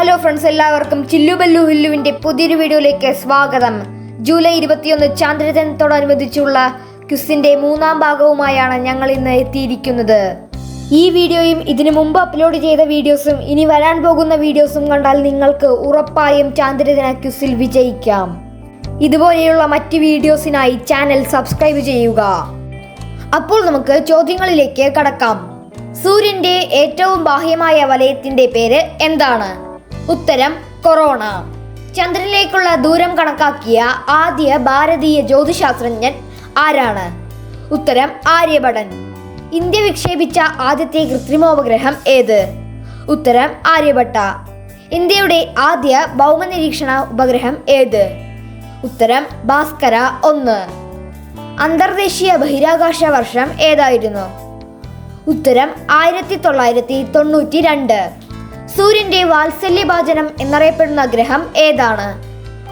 Hello friends എല്ലാവർക്കും ചില്ലു ബല്ലു ഹില്ലുവിന്റെ പുതിയൊരു വീഡിയോയിലേക്ക് സ്വാഗതം. ജൂലൈ ഇരുപത്തിയൊന്ന് ചാന്ദ്രദിനത്തോടനുബന്ധിച്ചുള്ള ക്വിസിന്റെ മൂന്നാം ഭാഗവുമായാണ് ഞങ്ങൾ ഇന്ന് എത്തിയിരിക്കുന്നത്. ഈ വീഡിയോയും ഇതിനു മുമ്പ് അപ്ലോഡ് ചെയ്ത വീഡിയോസും ഇനി വരാൻ പോകുന്ന വീഡിയോസും കണ്ടാൽ നിങ്ങൾക്ക് ഉറപ്പായും ചാന്ദ്രദിന ക്വിസിൽ വിജയിക്കാം. ഇതുപോലെയുള്ള മറ്റ് വീഡിയോസിനായി ചാനൽ സബ്സ്ക്രൈബ് ചെയ്യുക. അപ്പോൾ നമുക്ക് ചോദ്യങ്ങളിലേക്ക് കടക്കാം. സൂര്യന്റെ ഏറ്റവും ബാഹ്യമായ വലയത്തിന്റെ പേര് എന്താണ്? ഉത്തരം കൊറോണ. ചന്ദ്രനിലേക്കുള്ള ദൂരം കണക്കാക്കിയ ആദ്യ ഭാരതീയ ജ്യോതിശാസ്ത്രജ്ഞൻ ആരാണ്? ഉത്തരം ആര്യഭടൻ. ഇന്ത്യ വിക്ഷേപിച്ച ആദ്യത്തെ കൃത്രിമോപഗ്രഹം ഏത്? ഉത്തരം ആര്യഭട്ട. ഇന്ത്യയുടെ ആദ്യ ഭൗമനിരീക്ഷണ ഉപഗ്രഹം ഏത്? ഉത്തരം ഭാസ്കര ഒന്ന്. അന്തർദേശീയ ബഹിരാകാശ വർഷം ഏതായിരുന്നു? ഉത്തരം ആയിരത്തി തൊള്ളായിരത്തി തൊണ്ണൂറ്റി രണ്ട് സൂര്യന്റെ വാത്സല്യഭാചനം എന്നറിയപ്പെടുന്ന ഗ്രഹം ഏതാണ്?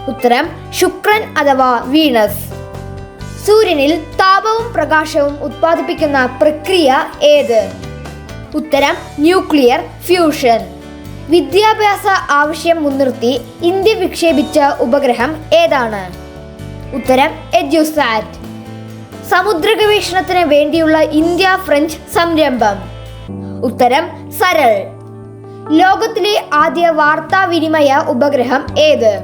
ഉത്തരം ശുക്രൻ അഥവാ വീണസ്. സൂര്യനിൽ താപവും പ്രകാശവും ഉത്പാദിപ്പിക്കുന്ന പ്രക്രിയ ഏത്? ഉത്തരം ന്യൂക്ലിയർ ഫ്യൂഷൻ. വിദ്യാഭ്യാസ ആവശ്യം മുൻനിർത്തി ഇന്ത്യ വിക്ഷേപിച്ച ഉപഗ്രഹം ഏതാണ്? ഉത്തരം എഡ്യുസാറ്റ്. സമുദ്ര ഗവേഷണത്തിന് വേണ്ടിയുള്ള ഇന്ത്യ ഫ്രഞ്ച് സംരംഭം. ഉത്തരം സരൾ. ലോകത്തിലെ ആദ്യ വാർത്താവിനിമയ ഉപഗ്രഹം ഏത്?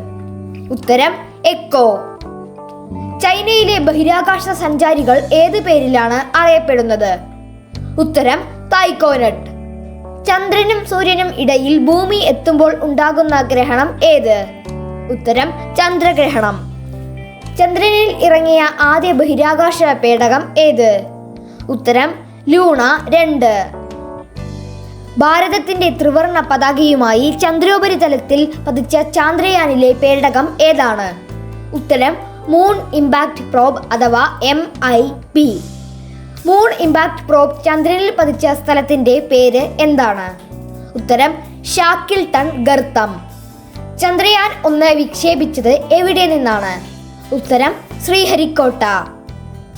ഉത്തരം എക്കോ. ചൈനയിലെ ബഹിരാകാശ സഞ്ചാരികൾ ഏത് പേരിലാണ് അറിയപ്പെടുന്നത്? ഉത്തരം തൈക്കോനട്ട് ചന്ദ്രനും സൂര്യനും ഇടയിൽ ഭൂമി എത്തുമ്പോൾ ഉണ്ടാകുന്ന ഗ്രഹണം ഏത്? ഉത്തരം ചന്ദ്രഗ്രഹണം. ചന്ദ്രനിൽ ഇറങ്ങിയ ആദ്യ ബഹിരാകാശ പേടകം ഏത്? ഉത്തരം ലൂണ രണ്ട്. ഭാരതത്തിന്റെ ത്രിവർണ പതാകയുമായി ചന്ദ്രോപരിതലത്തിൽ പതിച്ച ചാന്ദ്രയാനിലെ പേടകം ഏതാണ്? ഉത്തരം മൂൺ ഇമ്പാക്ട് പ്രോബ് അഥവാ M I P moon impact probe ചന്ദ്രനിൽ പതിച്ച സ്ഥലത്തിന്റെ പേര് എന്താണ്? ഉത്തരം ഷാക്കിൽട്ടൺ ഗർത്തം ചന്ദ്രയാൻ ഒന്ന് വിക്ഷേപിച്ചത് എവിടെ നിന്നാണ്? ഉത്തരം ശ്രീഹരിക്കോട്ട.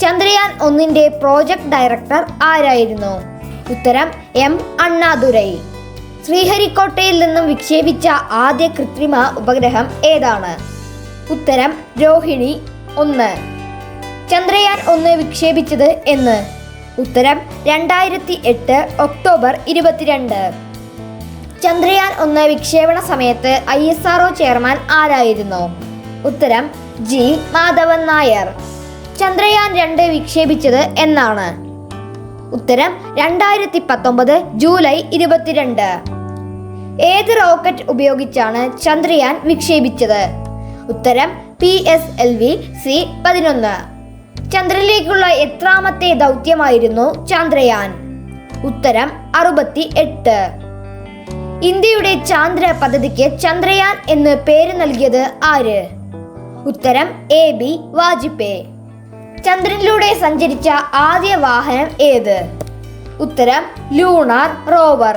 ചന്ദ്രയാൻ ഒന്നിന്റെ പ്രോജക്ട് ഡയറക്ടർ ആരായിരുന്നു? ഉത്തരം എം അണ്ണാദുരൈ. ശ്രീഹരിക്കോട്ടയിൽ നിന്നും വിക്ഷേപിച്ച ആദ്യ കൃത്രിമ ഉപഗ്രഹം ഏതാണ്? ഉത്തരം രോഹിണി ഒന്ന്. ചന്ദ്രയാൻ ഒന്ന് വിക്ഷേപിച്ചത് എന്ന്. ഉത്തരം രണ്ടായിരത്തി എട്ട് ഒക്ടോബർ ഇരുപത്തിരണ്ട്. ചന്ദ്രയാൻ ഒന്ന് വിക്ഷേപണ സമയത്ത് ഐ എസ് ആർ ചെയർമാൻ ആരായിരുന്നു? ഉത്തരം ജി മാധവൻ നായർ. ചന്ദ്രയാൻ രണ്ട് വിക്ഷേപിച്ചത് എന്നാണ്. ഉത്തരം രണ്ടായിരത്തി പത്തൊമ്പത് ജൂലൈ ഇരുപത്തിരണ്ട്. ഏത് റോക്കറ്റ് ഉപയോഗിച്ചാണ് ചന്ദ്രയാൻ വിക്ഷേപിച്ചത്? ഉത്തരം P S L V C പതിനൊന്ന്. ചന്ദ്രനിലേക്കുള്ള എത്രാമത്തെ ദൗത്യമായിരുന്നു ചന്ദ്രയാൻ? ഉത്തരം അറുപത്തി എട്ട് ഇന്ത്യയുടെ ചാന്ദ്ര പദ്ധതിക്ക് ചന്ദ്രയാൻ എന്ന് പേര് നൽകിയത് ആര്? ഉത്തരം എ ബി വാജ്പേയി. ചന്ദ്രനിലൂടെ സഞ്ചരിച്ച ആദ്യ വാഹനം ഏത്? ഉത്തരം ലൂണാർ റോവർ.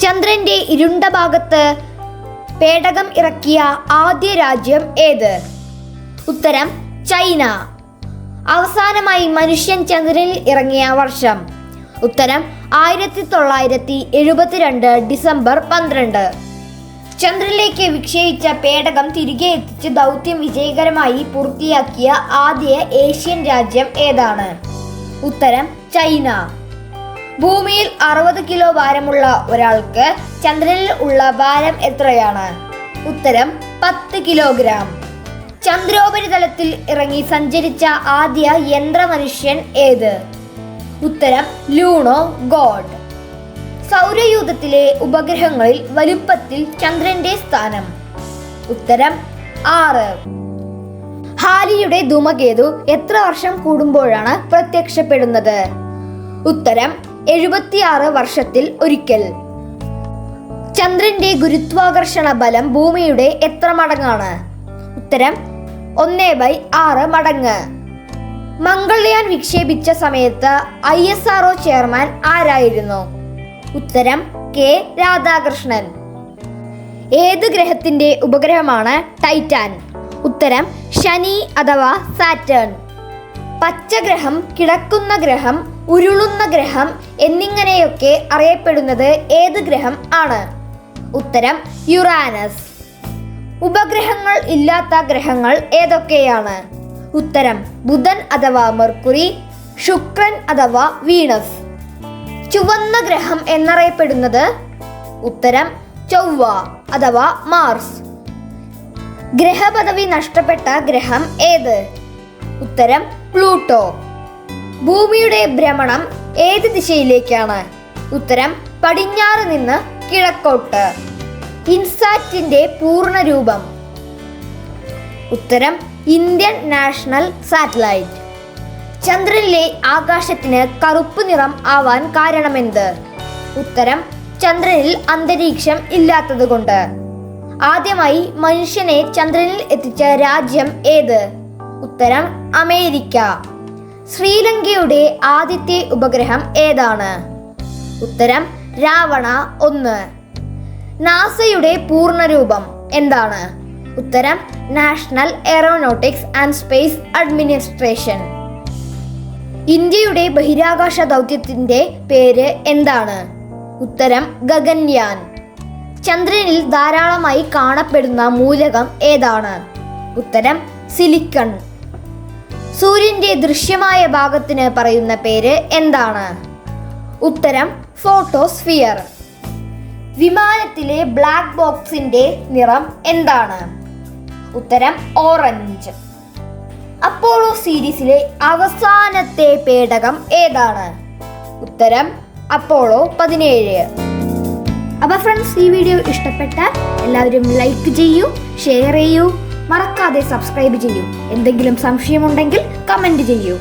ചന്ദ്രന്റെ ഇരുണ്ട ഭാഗത്ത് പേടകം ഇറക്കിയ ആദ്യ രാജ്യം ഏത്? ഉത്തരം ചൈന. അവസാനമായി മനുഷ്യൻ ചന്ദ്രനിൽ ഇറങ്ങിയ വർഷം. ഉത്തരം ആയിരത്തി തൊള്ളായിരത്തി എഴുപത്തിരണ്ട് ഡിസംബർ പന്ത്രണ്ട്. ചന്ദ്രനിലേക്ക് വിക്ഷേപിച്ച പേടകം തിരികെ എത്തിച്ച് ദൗത്യം വിജയകരമായി പൂർത്തിയാക്കിയ ആദ്യ ഏഷ്യൻ രാജ്യം ഏതാണ്? ഉത്തരം ചൈന. ഭൂമിയിൽ അറുപത് കിലോ ഭാരമുള്ള ഒരാൾക്ക് ചന്ദ്രനിൽ ഉള്ള ഭാരം എത്രയാണ്? ഉത്തരം പത്ത് കിലോഗ്രാം. ചന്ദ്രോപരിതലത്തിൽ ഇറങ്ങി സഞ്ചരിച്ച ആദ്യ യന്ത്രമനുഷ്യൻ ഏത്? ഉത്തരം ലൂണോ ഗോഡ്. സൗരയൂഥത്തിലെ ഉപഗ്രഹങ്ങളിൽ വലുപ്പത്തിൽ ചന്ദ്രന്റെ സ്ഥാനം. ഉത്തരം ആറ്. ഹാലിയുടെ ധൂമകേതു എത്ര വർഷം കൂടുമ്പോഴാണ് പ്രത്യക്ഷപ്പെടുന്നത്? ഉത്തരം എഴുപത്തിയാറ് വർഷത്തിൽ ഒരിക്കൽ. ചന്ദ്രന്റെ ഗുരുത്വാകർഷണ ബലം ഭൂമിയുടെ എത്ര മടങ്ങാണ്? ഉത്തരം ഒന്നേ ബൈ ആറ് മടങ്ങ്. മംഗൾയാൻ വിക്ഷേപിച്ച സമയത്ത് ഐ എസ് ചെയർമാൻ ആരായിരുന്നു? ഉത്തരം കെ രാധാകൃഷ്ണൻ. ഏത് ഗ്രഹത്തിന്റെ ഉപഗ്രഹമാണ് ടൈറ്റാൻ? ഉത്തരം ശനി അഥവാ സാറ്റേൺ. പച്ചഗ്രഹം കിടക്കുന്ന ഗ്രഹം ഉരുളുന്ന ഗ്രഹം എന്നിങ്ങനെയൊക്കെ അറിയപ്പെടുന്നത് ഏത് ഗ്രഹം ആണ്? ഉത്തരം യുറാനസ്. ഉപഗ്രഹങ്ങൾ ഇല്ലാത്ത ഗ്രഹങ്ങൾ ഏതൊക്കെയാണ്? ഉത്തരം ബുധൻ അഥവാ മെർക്കുറി ശുക്രൻ അഥവാ വീണസ്. ചുവന്ന ഗ്രഹം എന്നറിയപ്പെടുന്നത് ഉത്തരം ചൊവ്വ അഥവാ മാർസ് ഗ്രഹപദവി നഷ്ടപ്പെട്ട ഗ്രഹം ഏത്? ഉത്തരം പ്ലൂട്ടോ. ഭൂമിയുടെ ഭ്രമണം ഏത് ദിശയിലേക്കാണ്? ഉത്തരം പടിഞ്ഞാറ് നിന്ന് കിഴക്കോട്ട്. ഇൻസാറ്റിന്റെ പൂർണ രൂപം. ഉത്തരം ഇന്ത്യൻ നാഷണൽ സാറ്റലൈറ്റ്. ചന്ദ്രനിലെ ആകാശത്തിന് കറുപ്പ് നിറം ആവാൻ കാരണമെന്ത്? ഉത്തരം ചന്ദ്രനിൽ അന്തരീക്ഷം ഇല്ലാത്തതുകൊണ്ട്. ആദ്യമായി മനുഷ്യനെ ചന്ദ്രനിൽ എത്തിച്ച രാജ്യം ഏത്? ഉത്തരം അമേരിക്ക. ശ്രീലങ്കയുടെ ആദ്യത്തെ ഉപഗ്രഹം ഏതാണ്? ഉത്തരം രാവണ ഒന്ന്. നാസയുടെ പൂർണരൂപം എന്താണ്? ഉത്തരം National Aeronautics and Space Administration. ഇന്ത്യയുടെ ബഹിരാകാശ ദൗത്യത്തിന്റെ പേര് എന്താണ്? ഉത്തരം ഗഗൻയാൻ. ചന്ദ്രനിൽ ധാരാളമായി കാണപ്പെടുന്ന മൂലകം ഏതാണ്? ഉത്തരം സിലിക്കൺ. സൂര്യന്റെ ദൃശ്യമായ ഭാഗത്തിന് പറയുന്ന പേര് എന്താണ്? ഉത്തരം ഫോട്ടോസ്ഫിയർ. വിമാനത്തിലെ ബ്ലാക്ക് ബോക്സിന്റെ നിറം എന്താണ്? ഉത്തരം ഓറഞ്ച്. അപ്പോളോ സീരീസിലെ അവസാനത്തെ പേടകം ഏതാണ്? ഉത്തരം അപ്പോളോ പതിനേഴ്. അപ്പോൾ ഫ്രണ്ട്സ് ഈ വീഡിയോ ഇഷ്ടപ്പെട്ട എല്ലാവരും ലൈക്ക് ചെയ്യൂ ഷെയർ ചെയ്യൂ മറക്കാതെ സബ്സ്ക്രൈബ് ചെയ്യൂ. എന്തെങ്കിലും സംശയമുണ്ടെങ്കിൽ കമന്റ് ചെയ്യൂ.